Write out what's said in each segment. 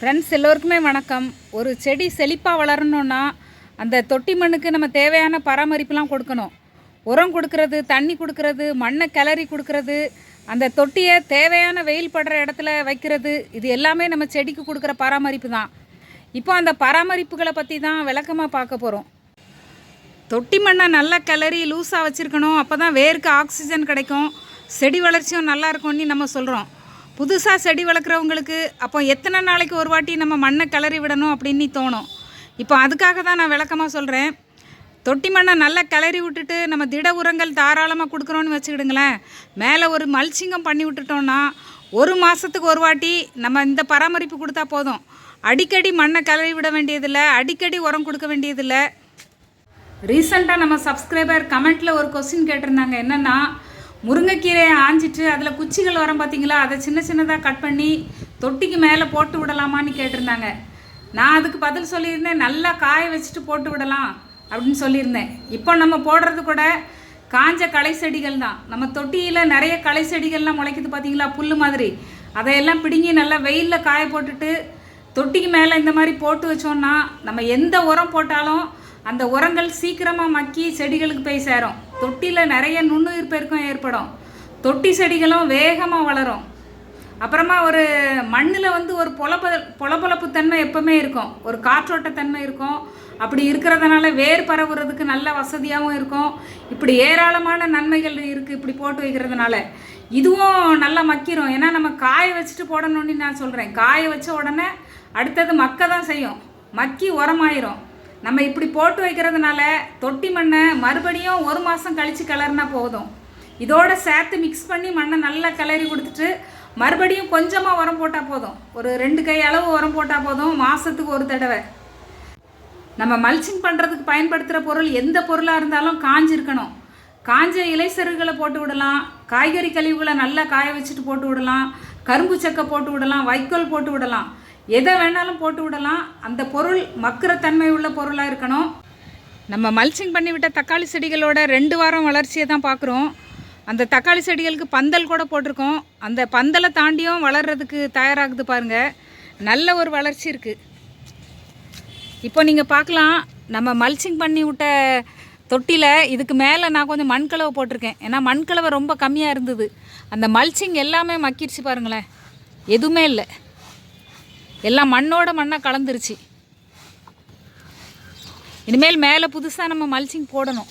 Friends எல்லோருக்குமே வணக்கம். ஒரு செடி செழிப்பாக வளரணுன்னா அந்த தொட்டி மண்ணுக்கு நம்ம தேவையான பராமரிப்புலாம் கொடுக்கணும். உரம் கொடுக்கறது தண்ணி கொடுக்கறது மண்ணை கிளறி கொடுக்கறது அந்த தொட்டியை தேவையான வெயில் படுற இடத்துல வைக்கிறது இது எல்லாமே நம்ம செடிக்கு கொடுக்குற பராமரிப்பு தான். இப்போ அந்த பராமரிப்புகளை பற்றி தான் விளக்கமாக பார்க்க போகிறோம் தொட்டி மண்ணை நல்லா கிளறி லூஸாக வச்சுருக்கணும். அப்போ தான் வேருக்கு ஆக்சிஜன் கிடைக்கும். செடி வளர்ச்சியும் நல்லா இருக்கும்னு நம்ம சொல்கிறோம் புதுசாக செடி வளர்க்குறவங்களுக்கு அப்போ எத்தனை நாளைக்கு ஒரு வாட்டி நம்ம மண்ணை கிளறி விடணும் அப்படின்னு தோணும். இப்போ அதுக்காக தான் நான் விளக்கமாக சொல்கிறேன் தொட்டி மண்ணை நல்லா கிளறி விட்டுட்டு நம்ம திட உரங்கள் தாராளமாக கொடுக்குறோன்னு வச்சுக்கிடுங்களேன். மேலே ஒரு மல்ச்சிங்கம் பண்ணி விட்டுட்டோம்னா ஒரு மாதத்துக்கு ஒரு வாட்டி நம்ம இந்த பராமரிப்பு கொடுத்தா போதும். அடிக்கடி மண்ணை கிளறி விட வேண்டியதில்லை அடிக்கடி உரம் கொடுக்க வேண்டியதில்லை. ரீசெண்டாக நம்ம சப்ஸ்கிரைபர் கமெண்ட்டில் ஒரு கொஸ்டின் கேட்டிருந்தாங்க. என்னென்னா முருங்கைக்கீரையை ஆஞ்சிட்டு அதில் குச்சிகள் வரும் பார்த்தீங்களா அதை சின்ன சின்னதாக கட் பண்ணி தொட்டிக்கு மேலே போட்டு விடலாமான்னு கேட்டிருந்தாங்க. நான் அதுக்கு பதில் சொல்லியிருந்தேன். நல்லா காய வச்சுட்டு போட்டு விடலாம் அப்படின்னு சொல்லியிருந்தேன். இப்போ நம்ம போடுறது கூட காஞ்ச களை செடிகள் தான். நம்ம தொட்டியில் நிறைய களை செடிகள்லாம் முளைக்குது பார்த்தீங்களா புல் மாதிரி. அதையெல்லாம் பிடுங்கி நல்லா வெயிலில் காய போட்டுட்டு தொட்டிக்கு மேலே இந்த மாதிரி போட்டு வச்சோன்னா நம்ம எந்த உரம் போட்டாலும் அந்த உரங்கள் சீக்கிரமாக மக்கி செடிகளுக்கு போய் சேரும். தொட்டியில் நிறைய நுண்ணுயிர் பெருக்கம் ஏற்படும். தொட்டி செடிகளும் வேகமாக வளரும். அப்புறமா ஒரு மண்ணில் வந்து ஒரு பொலப்ப பொலப்பொலப்பு தன்மை எப்பவுமே இருக்கும். ஒரு காற்றோட்ட தன்மை இருக்கும். அப்படி இருக்கிறதுனால வேர் பரவுறதுக்கு நல்ல வசதியாகவும் இருக்கும். இப்படி ஏராளமான நன்மைகள் இருக்குது இப்படி போட்டு வைக்கிறதுனால. இதுவும் நல்லா மக்கிரும். ஏன்னா நம்ம காய வச்சுட்டு போடணும்னு நான் சொல்கிறேன் காய வச்ச உடனே அடுத்தது மக்க தான் செய்யும். மக்கி உரமாயிரும். நம்ம இப்படி போட்டு வைக்கிறதுனால தொட்டி மண்ணை மறுபடியும் ஒரு மாதம் கழித்து கலர்னா போதும். இதோட சேர்த்து மிக்ஸ் பண்ணி மண்ணை நல்லா கிளறி கொடுத்துட்டு மறுபடியும் கொஞ்சமாக உரம் போட்டால் போதும். ஒரு ரெண்டு கை அளவு உரம் போட்டால் போதும் மாதத்துக்கு ஒரு தடவை. நம்ம மல்ச்சிங் பண்ணுறதுக்கு பயன்படுத்துகிற பொருள் எந்த பொருளாக இருந்தாலும் காஞ்சிருக்கணும். காஞ்ச இலைசருகளை போட்டு விடலாம். காய்கறி கழிவுகளை நல்லா காய வச்சுட்டு போட்டு விடலாம். கரும்பு சக்கை போட்டு விடலாம். வைக்கோல் போட்டு விடலாம். எதை வேணாலும் போட்டு விடலாம். அந்த பொருள் மக்கிற தன்மை உள்ள பொருளாக இருக்கணும். நம்ம மல்ச்சிங் பண்ணி விட்ட தக்காளி செடிகளோட ரெண்டு வாரம் வளர்ச்சியை தான் பார்க்குறோம். அந்த தக்காளி செடிகளுக்கு பந்தல் கூட போட்டிருக்கோம். அந்த பந்தலை தாண்டியும் வளர்கிறதுக்கு தயாராகுது பாருங்கள் நல்ல ஒரு வளர்ச்சி இருக்குது இப்போ நீங்கள் பார்க்கலாம். நம்ம மல்ச்சிங் பண்ணி விட்ட தொட்டியில் இதுக்கு மேலே நான் கொஞ்சம் மண்கலவை போட்டிருக்கேன். ஏன்னா மண்கலவை ரொம்ப கம்மியாக இருந்தது. அந்த மல்ச்சிங் எல்லாமே மக்கிடுச்சு பாருங்களேன். எதுவுமே இல்லை. எல்லாம் மண்ணோட மண்ணாக கலந்துருச்சு. இனிமேல் மேலே புதுசாக நம்ம மல்ச்சிங் போடணும்.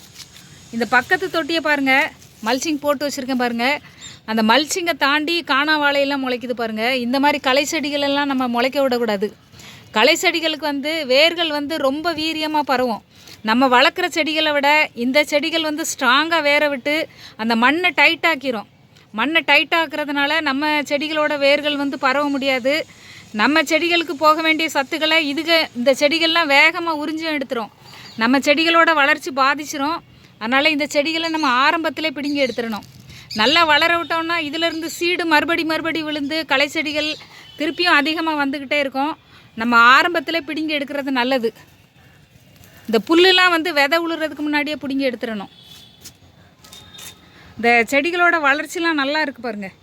இந்த பக்கத்து தொட்டியை பாருங்கள் மல்ச்சிங் போட்டு வச்சுருக்கேன் பாருங்கள் அந்த மல்ச்சிங்கை தாண்டி காணா வாழையெல்லாம் முளைக்குது பாருங்கள் இந்த மாதிரி களை செடிகள் எல்லாம் நம்ம முளைக்க விடக்கூடாது. களை செடிகளுக்கு வந்து வேர்கள் வந்து ரொம்ப வீரியமாக பரவும். நம்ம வளர்க்குற செடிகளை விட இந்த செடிகள் வந்து ஸ்ட்ராங்காக வேற விட்டு அந்த மண்ணை டைட்டாக்கிறோம் மண்ணை டைட்டாக்குறதுனால நம்ம செடிகளோட வேர்கள் வந்து பரவ முடியாது. நம்ம செடிகளுக்கு போக வேண்டிய சத்துக்களை இதுக இந்த செடிகள்லாம் வேகமாக உறிஞ்சும் எடுத்துரும். நம்ம செடிகளோட வளர்ச்சி பாதிச்சிரும். அதனால் இந்த செடிகளை நம்ம ஆரம்பத்திலே பிடுங்கி எடுத்துடணும் நல்லா வளர விட்டோம்னா இதிலிருந்து சீடு மறுபடி மறுபடி விழுந்து களை செடிகள் திருப்பியும் அதிகமாக வந்துக்கிட்டே இருக்கும். நம்ம ஆரம்பத்தில் பிடுங்கி எடுக்கிறது நல்லது. இந்த புல்லுலாம் வந்து விதை உழுறதுக்கு முன்னாடியே பிடுங்கி எடுத்துடணும் இந்த செடிகளோட வளர்ச்சிலாம் நல்லா இருக்கு பாருங்கள்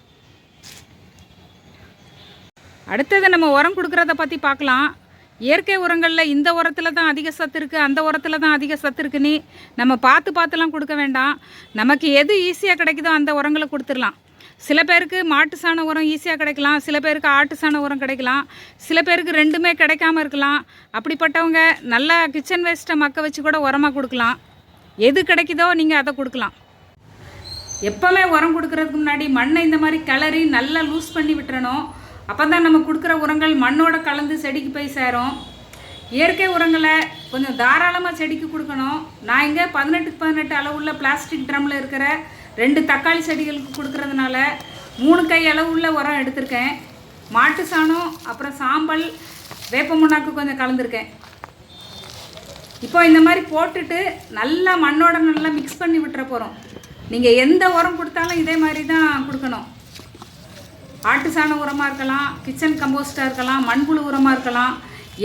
அடுத்தது நம்ம உரம் கொடுக்குறத பற்றி பார்க்கலாம். இயற்கை உரங்களில் இந்த உரத்தில் தான் அதிக சத்து இருக்குது அந்த உரத்தில் தான் அதிக சத்து இருக்குன்னு நம்ம பார்த்து பார்த்துலாம் கொடுக்க வேண்டாம். நமக்கு எது ஈஸியாக கிடைக்குதோ அந்த உரங்களை கொடுத்துடலாம். சில பேருக்கு மாட்டு சாண உரம் ஈஸியாக கிடைக்கலாம் சில பேருக்கு ஆட்டு சாண உரம் கிடைக்கலாம் சில பேருக்கு ரெண்டுமே கிடைக்காம இருக்கலாம். அப்படிப்பட்டவங்க நல்லா கிச்சன் வேஸ்ட்டை மக்க வச்சு கூட உரமாக கொடுக்கலாம். எது கிடைக்குதோ நீங்கள் அதை கொடுக்கலாம். எப்போவுமே உரம் கொடுக்கறதுக்கு முன்னாடி மண்ணை இந்த மாதிரி கிளறி நல்லா லூஸ் பண்ணி விட்டுறணும். அப்போ தான் நம்ம கொடுக்குற உரங்கள் மண்ணோட கலந்து செடிக்கு போய் சேரும். இயற்கை உரங்களை கொஞ்சம் தாராளமாக செடிக்கு கொடுக்கணும். நான் இங்கே பதினெட்டுக்கு பதினெட்டு அளவுள்ள பிளாஸ்டிக் ட்ரம்மில் இருக்கிற ரெண்டு தக்காளி செடிகளுக்கு கொடுக்கறதுனால மூணு கை அளவுள்ள உரம் எடுத்திருக்கேன். மாட்டு சாணம் அப்புறம் சாம்பல் வேப்ப முன்னாக்கு கொஞ்சம் கலந்துருக்கேன். இப்போ இந்த மாதிரி போட்டுட்டு நல்லா மண்ணோட நல்லா மிக்ஸ் பண்ணி விட்டுற போகிறோம் நீங்கள் எந்த உரம் கொடுத்தாலும் இதே மாதிரி தான் கொடுக்கணும். ஆட்டு சாண உரமாக இருக்கலாம் கிச்சன் கம்போஸ்டாக இருக்கலாம் மண்புழு உரமாக இருக்கலாம்.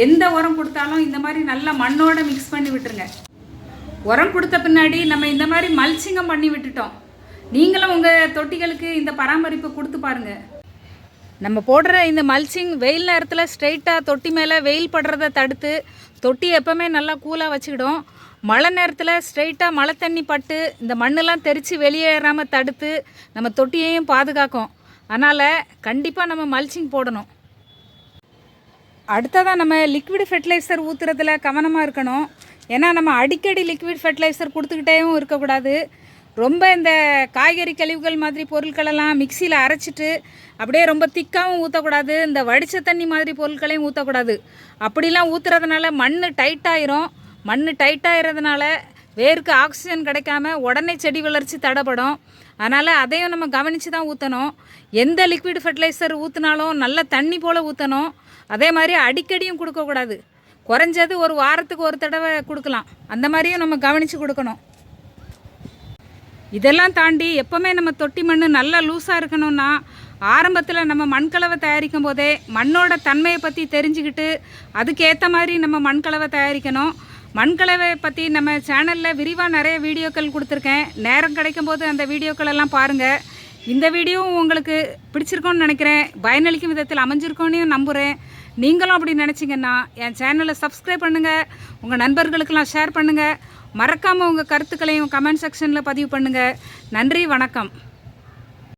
எந்த உரம் கொடுத்தாலும் இந்த மாதிரி நல்லா மண்ணோடு மிக்ஸ் பண்ணி விட்டுருங்க. உரம் கொடுத்த பின்னாடி நம்ம இந்த மாதிரி மல்ச்சிங்கம் பண்ணி விட்டுட்டோம். நீங்களும் உங்கள் தொட்டிகளுக்கு இந்த பராமரிப்பு கொடுத்து பாருங்கள் நம்ம போடுற இந்த மல்ச்சிங் வெயில் நேரத்தில் ஸ்ட்ரெயிட்டாக தொட்டி மேலே வெயில் படுறத தடுத்து தொட்டி எப்போவுமே நல்லா கூலாக வச்சுக்கிடும். மழை நேரத்தில் ஸ்ட்ரெயிட்டாக மழை தண்ணி பட்டு இந்த மண்ணெல்லாம் தெரித்து வெளியேறாமல் தடுத்து நம்ம தொட்டியையும் பாதுகாக்கும். அதனால் கண்டிப்பாக நம்ம மல்ச்சிங் போடணும். அடுத்ததாக நம்ம லிக்விட் ஃபெர்டிலைசர் ஊற்றுறதுல கவனமாக இருக்கணும். ஏன்னா நம்ம அடிக்கடி லிக்விட் ஃபெர்டிலைசர் கொடுத்துக்கிட்டேவும் இருக்கக்கூடாது. ரொம்ப இந்த காய்கறி கழிவுகள் மாதிரி பொருட்களெல்லாம் மிக்சியில் அரைச்சிட்டு அப்படியே ரொம்ப திக்காகவும் ஊற்றக்கூடாது இந்த வடித்த தண்ணி மாதிரி பொருட்களையும் ஊற்றக்கூடாது அப்படிலாம் ஊற்றுறதுனால மண் டைட்டாயிரும் மண் டைட்டாகிறதுனால வேருக்கு ஆக்சிஜன் கிடைக்காம உடனே செடி வளர்ச்சி தடைப்படும் அதனால் அதையும் நம்ம கவனித்து தான் ஊற்றணும் எந்த லிக்விட் ஃபெர்டிலைசர் ஊற்றினாலும் நல்ல தண்ணி போல் ஊற்றணும் அதே மாதிரி அடிக்கடியும் கொடுக்கக்கூடாது குறைஞ்சது ஒரு வாரத்துக்கு ஒரு தடவை கொடுக்கலாம். அந்த மாதிரியும் நம்ம கவனித்து கொடுக்கணும். இதெல்லாம் தாண்டி எப்போவுமே நம்ம தொட்டி மண் நல்லா லூஸாக இருக்கணும்னா ஆரம்பத்தில் நம்ம மண்கலவை தயாரிக்கும் போதே மண்ணோட தன்மையை பற்றி தெரிஞ்சுக்கிட்டு அதுக்கேற்ற மாதிரி நம்ம மண்கலவை தயாரிக்கணும். மண்கலவை பற்றி நம்ம சேனலில் விரிவாக நிறைய வீடியோக்கள் கொடுத்துருக்கேன். நேரம் கிடைக்கும் போது அந்த வீடியோக்கள் எல்லாம் பாருங்கள் இந்த வீடியோவும் உங்களுக்கு பிடிச்சிருக்கோன்னு நினைக்கிறேன். பயனளிக்கும் விதத்தில் அமைஞ்சிருக்கோன்னு நம்புகிறேன் நீங்களும் அப்படி நினச்சிங்கன்னா என் சேனலை சப்ஸ்கிரைப் பண்ணுங்கள் உங்கள் நண்பர்களுக்கெல்லாம் ஷேர் பண்ணுங்கள் மறக்காமல் உங்கள் கருத்துக்களையும் கமெண்ட் செக்ஷனில் பதிவு பண்ணுங்கள் நன்றி வணக்கம்.